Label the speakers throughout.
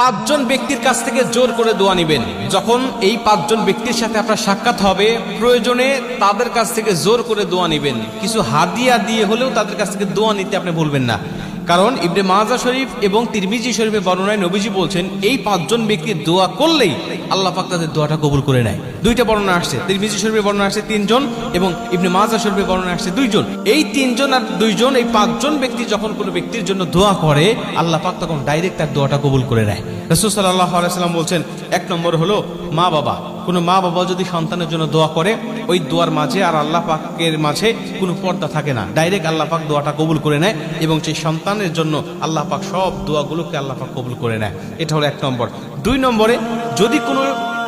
Speaker 1: পাঁচজন ব্যক্তির কাছ থেকে জোর করে দোয়া নিবেন। যখন এই পাঁচজন ব্যক্তির সাথে আপনার সাক্ষাৎ হবে, প্রয়োজনে তাদের কাছ থেকে জোর করে দোয়া নিবেন। কিছু হাদিয়া দিয়ে হলেও তাদের কাছ থেকে দোয়া নিতে আপনি ভুলবেন না। কারণ ইবনে মাজা শরীফ এবং তিরমিজি শরীফের বর্ণনায় নবীজি বলছেন, এই পাঁচজন ব্যক্তির দোয়া করলেই আল্লাহ পাক তাদের দোয়াটা কবুল করে নেয়। দুইটা বর্ণনা আসছে, তিরমিজি শরীফের বর্ণনা আসছে তিনজন এবং ইবনে মাজা শরীফের বর্ণনা আসছে দুইজন। এই তিনজন আর দুইজন, এই পাঁচজন ব্যক্তি যখন কোনো ব্যক্তির জন্য দোয়া করে, আল্লাহ পাক তখন ডাইরেক্ট তার দোয়াটা কবুল করে নেয়। রসুল সাল্লাহ আলাইসাল্লাম বলছেন, এক নম্বর হলো মা বাবা কোনো মা বাবা যদি সন্তানের জন্য দোয়া করে ওই দোয়ার মাঝে আর আল্লাহ পাকের মাঝে কোনো পর্দা থাকে না। ডাইরেক্ট আল্লাহ পাক দোয়াটা কবুল করে নেয় এবং সেই সন্তানের জন্য আল্লাহ পাক সব দোয়াগুলোকে আল্লাহ পাক কবুল করে নেয়। এটা হলো এক নম্বর। দুই নম্বরে, যদি কোনো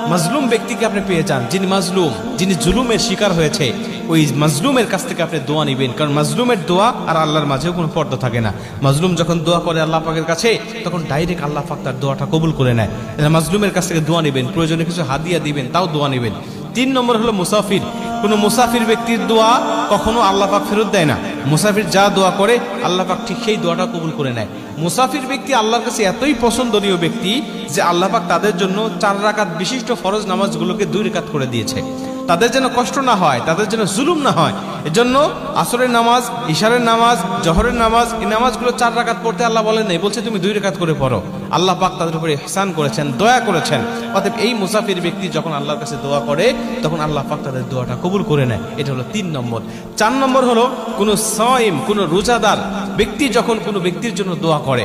Speaker 1: মাজলুম ব্যক্তিকে আপনি পেয়ে যান, যিনি মাজলুম, যিনি জুলুমের শিকার হয়েছে, ওই মাজলুমের কাছ থেকে আপনি দোয়া নিবেন। কারণ মাজলুমের দোয়া আর আল্লাহর মাঝেও কোনো পর্দা থাকে না। মাজলুম যখন দোয়া করে আল্লাহ পাকের কাছে, তখন ডাইরেক্ট আল্লাহ পাক তার দোয়াটা কবুল করে নেয়। মাজলুমের কাছ থেকে দোয়া নেবেন। প্রয়োজনে কিছু হাদিয়া দিবেন, তাও দোয়া নেবেন। তিন নম্বর হলো মুসাফির। কোনো মুসাফির ব্যক্তির দোয়া কখনো আল্লাহ পাক ফেরত দেয় না। মুসাফির যা দোয়া করে, আল্লাহ পাক ঠিক সেই দোয়াটা কবুল করে নেয়। মুসাফির ব্যক্তি আল্লাহর কাছে এতই পছন্দনীয় ব্যক্তি যে আল্লাহ পাক তাদের জন্য চার রাকাত বিশিষ্ট ফরজ নামাজগুলোকে দুই রেখাত করে দিয়েছে। তাদের যেন কষ্ট না হয়, তাদের যেন জুলুম না হয়, এজন্য আসরের নামাজ, ইশারের নামাজ, জহরের নামাজ, এই নামাজগুলো চার রাকাত পড়তে আল্লাহ বলেন নাই, বলছে তুমি দুই রেখাত করে পড়ো। আল্লাহ পাক তাদের উপরে ইহসান করেছেন, দয়া করেছেন। অতএব এই মুসাফির ব্যক্তি যখন আল্লাহর কাছে দোয়া করে, তখন আল্লাহ পাক তাদের দোয়াটা কবুল করে নেয়। এটা হলো তিন নম্বর। চার নম্বর হলো কোনো সয়েম কোনো রোজাদার ব্যক্তি যখন কোনো ব্যক্তির জন্য দোয়া করে,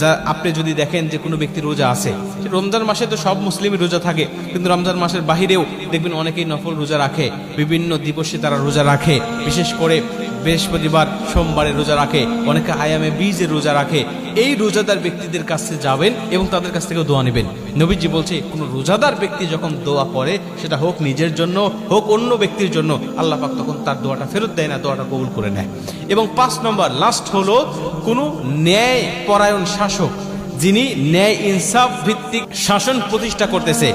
Speaker 1: যা আপনি যদি দেখেন যে কোনো ব্যক্তি রোজা আছে রমজান মাসে তো সব মুসলিমই রোজা থাকে, কিন্তু রমজান মাসের বাহিরেও দেখবেন অনেকেই নফল রোজা রাখে, বিভিন্ন দিবসে তারা রোজা রাখে, বিশেষ করে বৃহস্পতিবার, সোমবারে রোজা রাখে, অনেকে আয়ামে বীজে রোজা রাখে এই রোজাদার ব্যক্তিদের কাছে যাবেন এবং তাদের কাছ থেকে দোয়া নেবেন। নবীজি বলছে, কোনো রোজাদার ব্যক্তি যখন দোয়া করে সেটা হোক নিজের জন্য, হোক অন্য ব্যক্তির জন্য, আল্লাহ পাক তখন তার দোয়াটা ফেরত দেয় না, দোয়াটা কবুল করে নেয়। এবং পাঁচ নম্বর লাস্ট হলো, কোনো ন্যায় পরায়ণ শাসক, যিনি ন্যায় ইনসাফ ভিত্তিক শাসন প্রতিষ্ঠা করতেছে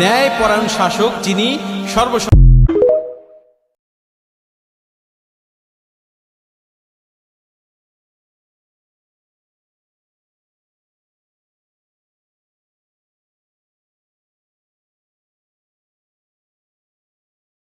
Speaker 1: ন্যায় পরায়ণ শাসক, যিনি সর্বস